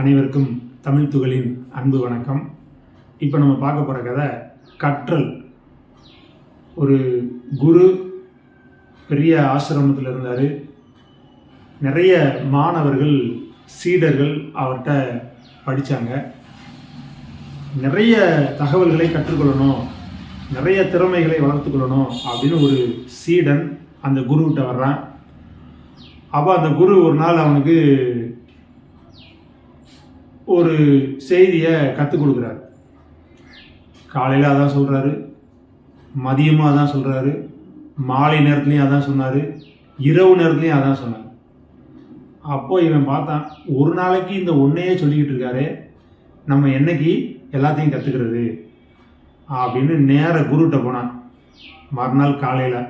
அனைவருக்கும் தமிழ் துகளின் அன்பு வணக்கம். இப்போ நம்ம பார்க்க போகிற கதை கற்றல். ஒரு குரு பெரிய ஆசிரமத்தில் இருந்தார். நிறைய மாணவர்கள் சீடர்கள் அவர்கிட்ட படித்தாங்க நிறைய தகவல்களை கற்றுக்கொள்ளணும் நிறைய திறமைகளை வளர்த்துக்கொள்ளணும் அப்படின்னு ஒரு சீடன் அந்த குருவிட்ட வர்றான். அப்போ அந்த குரு ஒரு நாள் அவனுக்கு ஒரு செய்தியை கற்றுக் கொடுக்குறாரு. காலையில் அதான் சொல்கிறாரு மதியமும் அதான் சொல்கிறாரு மாலை நேரத்துலையும் அதான் சொன்னார் இரவு நேரத்துலையும் அதான் சொன்னார். அப்போ இவன் பார்த்தான் ஒரு நாளைக்கு இந்த ஒன்றையே சொல்லிக்கிட்டு இருக்காரு நம்ம என்னைக்கு எல்லாத்தையும் கற்றுக்கிறது அப்படின்னு நேர குருகிட்ட போனான். மறுநாள் காலையில்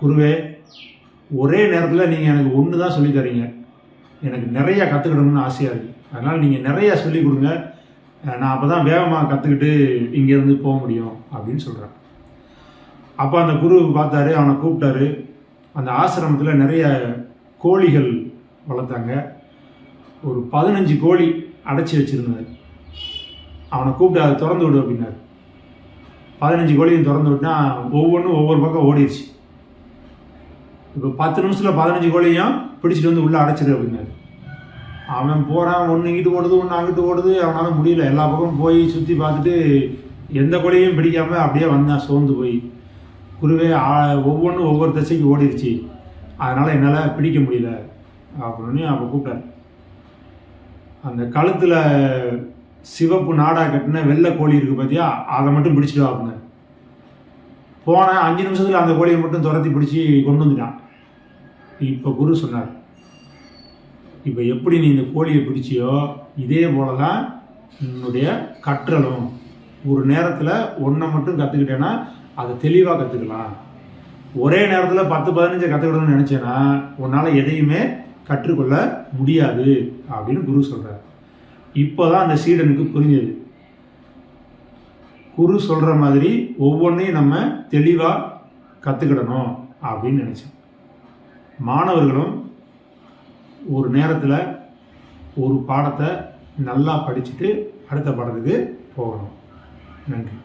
குருவே ஒரே நேரத்தில் நீங்கள் எனக்கு ஒன்று தான் சொல்லித்தரீங்க எனக்கு நிறையா கற்றுக்கிடணும்னு ஆசையாக இருக்குது அதனால் நீங்கள் நிறையா சொல்லிக் கொடுங்க. நான் அப்போ தான் வேகமாக கற்றுக்கிட்டு இங்கேருந்து போக முடியும் அப்படின்னு சொல்கிறேன் அப்போ அந்த குரு பார்த்தாரு அவனை கூப்பிட்டாரு. அந்த ஆசிரமத்தில் நிறைய கோழிகள் வளர்த்தாங்க. ஒரு பதினஞ்சு கோழி அடைச்சி வச்சுருந்தாரு அவனை கூப்பிட்டு அதை திறந்து விடு அப்படின்னாரு. பதினஞ்சு கோழியும் திறந்து விட்டா ஒவ்வொன்றும் ஒவ்வொரு பக்கம் ஓடிடுச்சு இப்போ பத்து நிமிஷத்தில் பதினஞ்சு கோழியும் பிடிச்சிட்டு வந்து உள்ளே அடைச்சிடு அப்படின்னாரு. அவன் போகிறான் ஒன்று இங்கிட்டு ஓடுது ஒன்று அங்கிட்டு ஓடுது அவனால் முடியல. எல்லா பக்கமும் போய் சுற்றி பார்த்துட்டு எந்த கோழியும் பிடிக்காமல் அப்படியே வந்தான் சோர்ந்து போய். குருவே ஒவ்வொன்றும் ஒவ்வொரு திசைக்கு ஓடிடுச்சு அதனால் என்னால் பிடிக்க முடியல. அப்படின்னு அப்போ கூப்பிட்டார். அந்த கழுத்தில் சிவப்பு நாடா கட்டின வெள்ளை கோழி இருக்குது பார்த்தியா அதை மட்டும் பிடிச்சிட்டு வாங்க போன அஞ்சு நிமிஷத்தில் அந்த கோழியை மட்டும் துரத்தி பிடிச்சி கொண்டு வந்துட்டான். இப்போ குரு சொன்னார் இப்போ எப்படி நீ இந்த கோழியை பிடிச்சியோ இதே போல தான் உன்னுடைய கற்றலும். ஒரு நேரத்தில் ஒன்றை மட்டும் கற்றுக்கிட்டேன்னா அதை தெளிவாக கற்றுக்கலாம் ஒரே நேரத்தில் பத்து பதினஞ்சு கற்றுக்கணும்னு நினச்சேன்னா உன்னால் எதையுமே கற்றுக்கொள்ள முடியாது அப்படின்னு குரு சொல்கிறார் இப்போ தான் அந்த சீடனுக்கு புரிஞ்சது. குரு சொல்கிற மாதிரி ஒவ்வொன்றையும் நம்ம தெளிவாக கற்றுக்கிடணும் அப்படின்னு நினச்சேன். மாணவர்களும் ஒரு நேரத்தில் ஒரு பாடத்தை நல்லா படிச்சுட்டு அடுத்த பாடத்துக்கு போகணும். நன்றி.